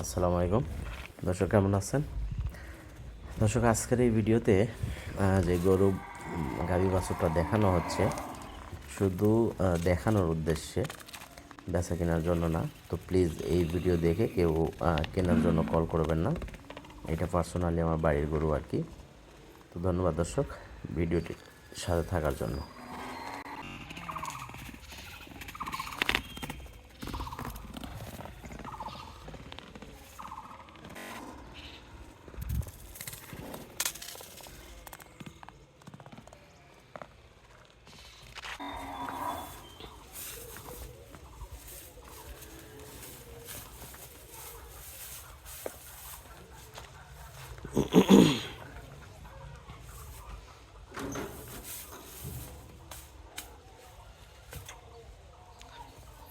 আসসালামু আলাইকুম। দর্শক, কেমন আছেন? দর্শক, আজকের এই ভিডিওতে যে গরু গাভী বাছুরটা দেখানো হচ্ছে, শুধু দেখানোর উদ্দেশ্যে বেচা কেনার জন্য না, তো প্লিজ এই ভিডিও দেখে কেউ কেনার জন্য কল করবেন না। এটা পার্সোনালি আমার বাড়ির গরু আর কি। তো ধন্যবাদ দর্শক ভিডিওটি সাথে থাকার জন্য।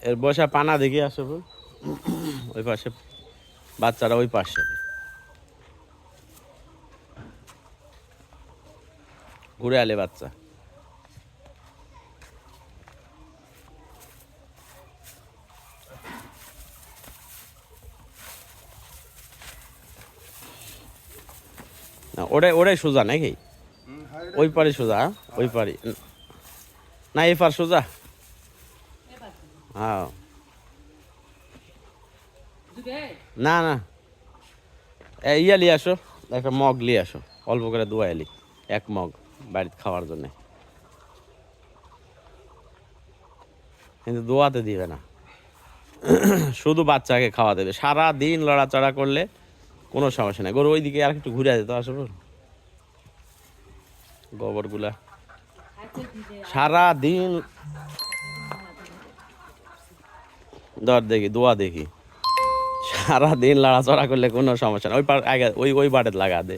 এর বসা পানা দেখি আসো বল। ওই পাশে বাচ্চারা ওই পাশে। ঘুরে আলে বাচ্চা। না ওটাই ওটাই সোজা নাকি? ওই পারে সোজা হ্যাঁ? ওই পারে না এই পার সোজা। না না। এ, ইয়া লিয়ে আসো একটা মগ লিয়ে আসো। অল্প করে দুয়া এলি এক মগ বাড়িতে খাওয়ার জন্যে। কিন্তু দোয়াতে দিবে না। শুধু বাচ্চাকে খাওয়া দেবে। সারা দিন লড়াচড়া করলে কোনো সমস্যা নেই। গরু ওইদিকে আর একটু ঘুরে যেত আসো গোবরগুলা। সারা দিন ধর দেখি, দোয়া দেখি। সারা দিন লড়াচড়া করলে কোনো সমস্যা না। ওই পার আগে ওই ওই বাড়ে লাগা দে।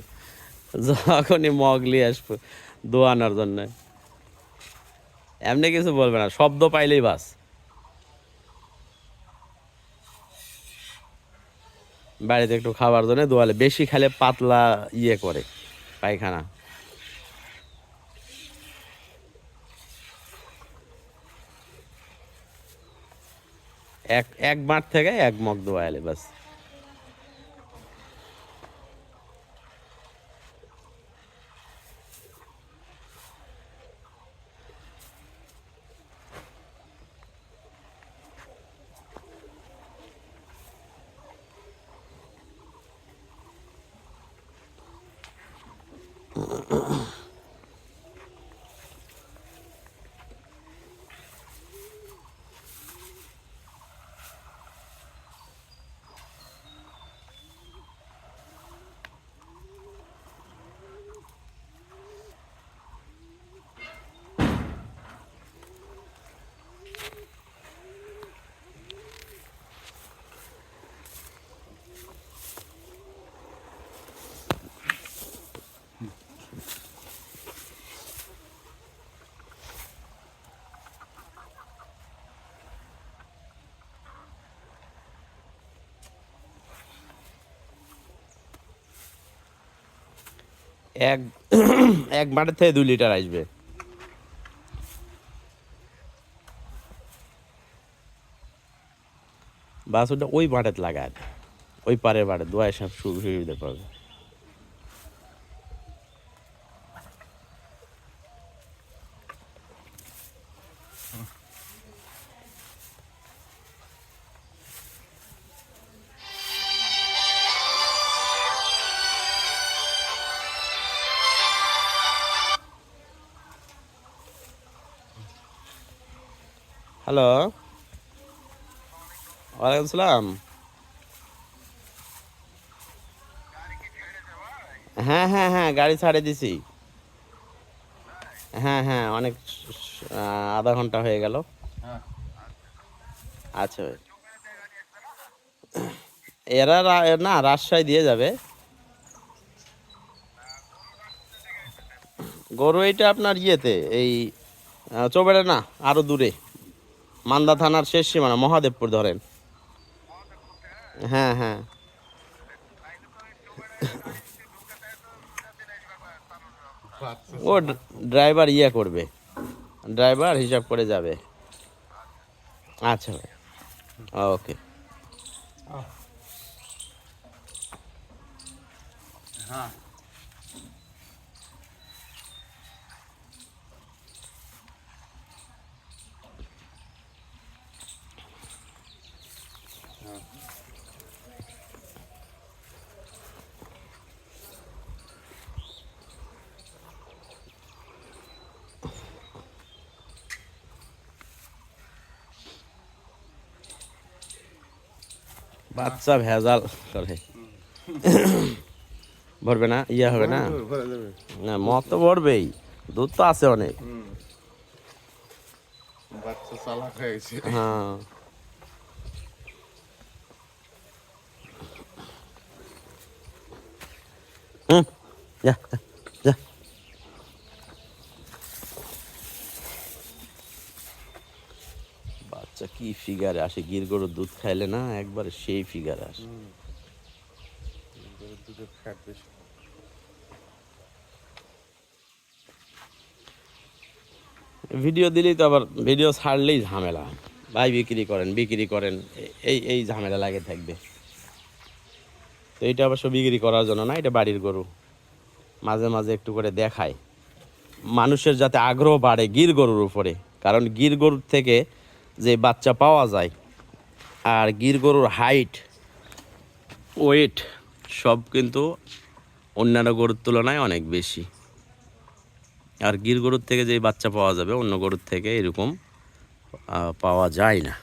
যখনই মগ নিয়ে আসব দোয়ানোর জন্য। এমনি কিছু বলবে না, শব্দ পাইলেই বাস। বাড়িতে একটু খাবার জন্য দোয়ালে বেশি খেলে পাতলা ইয়ে করে, পায়খানা। এক এক মাঠ থেকে এক মগ দোয়া এলে বাস। এক এক মাঠের থেকে দুই লিটার আসবে। বাস ওটা ওই মাঠে লাগায় ওই পারে মাঠে দোয়া সব সুবিধা পাবে হ্যালো। ওয়ালাইকুম সালাম। হ্যাঁ হ্যাঁ হ্যাঁ গাড়ি ছাড়ে দিছি। হ্যাঁ হ্যাঁ অনেক আধা ঘণ্টা হয়ে গেল। আচ্ছা এরা না, রাজশাহী দিয়ে যাবে। গরু এইটা আপনার ইয়েতে, এই চৌবেড়ে না, আরও দূরে। মান্দা থানার শেষ সীমানা, মহাদেবপুর ধরেন। হ্যাঁ হ্যাঁ। ও ড্রাইভার ইয়ে করবে। ড্রাইভার হিসাব করে যাবে। আচ্ছা ভাই। ওকে। হ্যাঁ। বাচ্চা ভেজাল করে ভরবে না? ইয়া হবে না? না মদ তো ভরবেই। দুধ তো আছে অনেক। হয়ে গেছে হ্যাঁ হুম, যা যা, যা বাচ্চা কি ফিগারে আসে? গির গরুর দুধ খাইলে না একবার সেই ফিগারে আসে। দুধের ফ্যাট বেশি। ভিডিও দিলেই তো আবার ভিডিও ছাড়লেই ঝামেলা। ভাই বিক্রি করেন বিক্রি করেন এই এই ঝামেলা লাগে থাকবে। তো এটা অবশ্য বিক্রি করার জন্য না এটা বাড়ির গরু। মাঝে মাঝে একটু করে দেখায়। মানুষের যাতে আগ্রহ বাড়ে গির গরুর উপরে। কারণ গির গরুর থেকে যে বাচ্চা পাওয়া যায়, আর গির গরুর হাইট ওয়েট সব কিন্তু অন্যান্য গরুর তুলনায় অনেক বেশি। আর গির গরুর থেকে যে বাচ্চা পাওয়া যাবে, অন্য গরুর থেকে এরকম পাওয়া যায় না।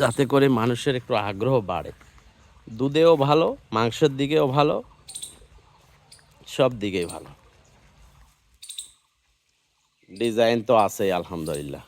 যাতে করে মানুষের একটু আগ্রহ বাড়ে। দুধেও ভালো মাংসের দিকেও ভালো সব দিকেই ভালো। ডিজাইন তো আছেই আলহামদুলিল্লাহ।